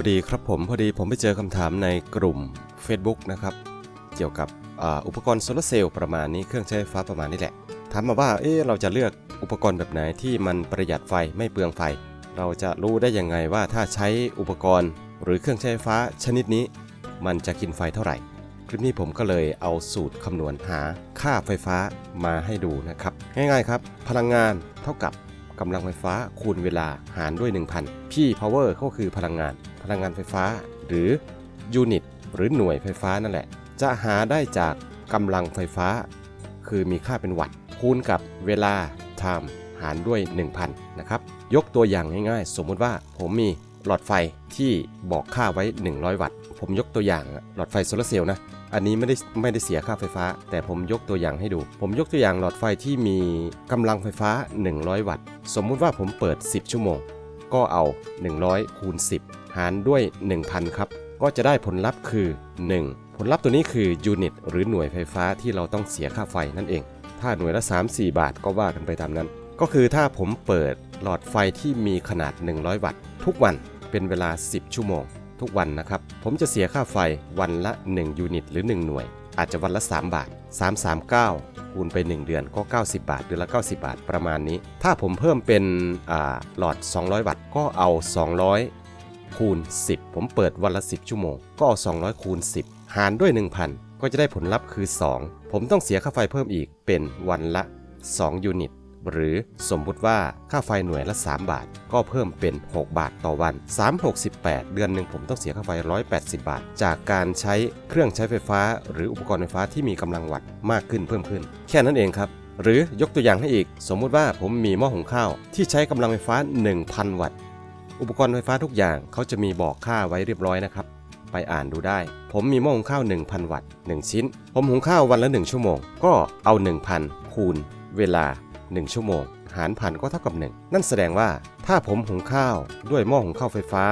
วัสดีครับผมพอดีผมไปเจอคำถามในกลุ่ม Facebook นะครับ เกี่ยวกับอ,อุปกรณ์โซลาร์เซลล์ประมาณนี้เครื่องใช้ไฟฟ้าประมาณนี้แหละ ถามมาว่าเอ๊เราจะเลือกอุปกรณ์แบบไหนที่มันประหยัดไฟไม่เปลืองไฟ เราจะรู้ได้ยังไงว่าถ้าใช้อุปกรณ์หรือเครื่องใช้ไฟฟ้าชนิดนี้ มันจะกินไฟเท่าไหร่ คลิปนี้ผมก็เลยเอาสูตรคำนวณหาค่าไฟฟ้ามาให้ดูนะครับ ง่ายๆครับ พลังงานเท่ากับ กำลังไฟฟ้าคูณเวลาหารด้วย 1,000 P power ก็คือพลังงาน พลังงานไฟฟ้า หรือยูนิตหรือหน่วยไฟฟ้านั่นแหละ จะหาได้จากกำลังไฟฟ้า คือมีค่าเป็นวัตต์คูณกับเวลา time หารด้วย 1,000 นะครับ ยกตัวอย่างง่ายๆ สมมุติว่าผมมีหลอดไฟที่บอกค่าไว้ 100 วัตต์ ผมยกตัวอย่างหลอดไฟโซลาเซลล์นะ อันนี้ไม่ได้ไม่ได้เสียค่าไฟฟ้า แต่ผมยกตัวอย่างให้ดู ผมยกตัวอย่างหลอดไฟที่มีกำลังไฟฟ้า 100 วัตต์ สมมุติว่าผมเปิด 10 ชั่วโมง ก็เอา 100 คูณ 10 หารด้วย 1,000 ครับ ก็จะได้ผลลัพธ์คือ 1 ผลลัพธ์ตัวนี้คือยูนิตหรือหน่วยไฟฟ้าที่เราต้องเสียค่าไฟนั่นเอง ถ้าหน่วยละ 3-4 บาทก็ว่ากันไปตามนั้น ก็คือถ้าผมเปิดหลอดไฟที่มีขนาด 100 วัตต์ ทุกวันเป็นเวลา 10 ชั่วโมง ทุกวันนะครับ ผมจะเสียค่าไฟวันละ 1 ยูนิต หรือ 1 หน่วย อาจจะวันละ 3 บาท 339 คูณไป 1 เดือนก็ 90 บาทเดือนละ 90 บาทประมาณนี้ ถ้าผมเพิ่มเป็นหลอด 200 วัตต์ก็เอา 200 คูณ 10 ผมเปิดวันละ 10 ชั่วโมง ก็เอา 200 คูณ 10 หารด้วย 1,000 ก็จะได้ผลลัพธ์คือ 2 ผมต้องเสียค่าไฟเพิ่มอีกเป็นวันละ 2 ยูนิต หรือสมมุติว่าค่าไฟหน่วยละ 3 บาท ก็เพิ่มเป็น 6 บาทต่อวัน 368 เดือนหนึ่งผมต้องเสียค่าไฟ 180 บาท จากการใช้เครื่องใช้ไฟฟ้า หรืออุปกรณ์ไฟฟ้าที่มีกำลังวัตต์มากขึ้นเพิ่มขึ้น แค่นั้นเองครับหรือยกตัวอย่างให้อีก สมมุติว่าผมมีหม้อหุงข้าว ที่ใช้กำลังไฟฟ้า 1,000 วัตต์ อุปกรณ์ไฟฟ้าทุกอย่างเขาจะมีบอกค่าไว้เรียบร้อยนะครับ ไปอ่านดูได้ ผมมีหม้อหุงข้าว 1,000 วัตต์ 1 ชิ้น ผมหุงข้าววันละ 1 ชั่วโมง ก็เอา 1,000 คูณ เวลา 1 ชั่วโมง หารพันก็เท่ากับ 1 นั่นแสดงว่าถ้าผมหุงข้าวด้วยหม้อหุงข้าวไฟฟ้า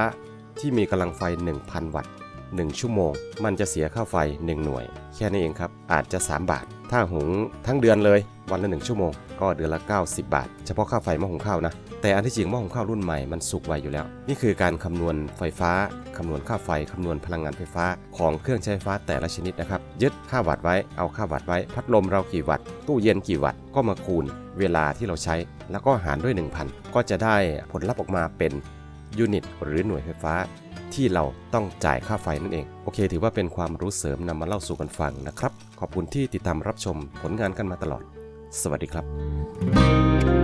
ที่มีกำลังไฟ 1,000 วัตต์ 1 ชั่วโมง มันจะเสียค่าไฟ 1 หน่วย แค่นี้เองครับ อาจจะ 3 บาท ถ้าหุงทั้งเดือนเลยวันละ 1 ชั่วโมง ก็เดือนละ 90 บาท เฉพาะค่าไฟหม้อหุงข้าวนะ แต่อันที่จริงหม้อหุงข้าวรุ่นใหม่มันสุกไวอยู่แล้ว นี่คือการคำนวณไฟฟ้า คำนวณค่าไฟ คำนวณพลังงานไฟฟ้าของเครื่องใช้ไฟฟ้าแต่ละชนิดนะครับ ยึดค่าวัตต์ไว้ เอาค่าวัตต์ไว้ พัดลมเรากี่วัตต์ ตู้เย็นกี่วัตต์ ก็มาคูณเวลาที่เราใช้ แล้วก็หารด้วย 1,000 ก็จะได้ผลลัพธ์ออกมาเป็นยูนิตหรือหน่วยไฟฟ้า ที่เราต้องจ่ายค่าไฟนั่นเอง โอเค ถือว่าเป็นความรู้เสริมนำมาเล่าสู่กันฟังนะครับ ขอบคุณที่ติดตามรับชมผลงานกันมาตลอด สวัสดีครับ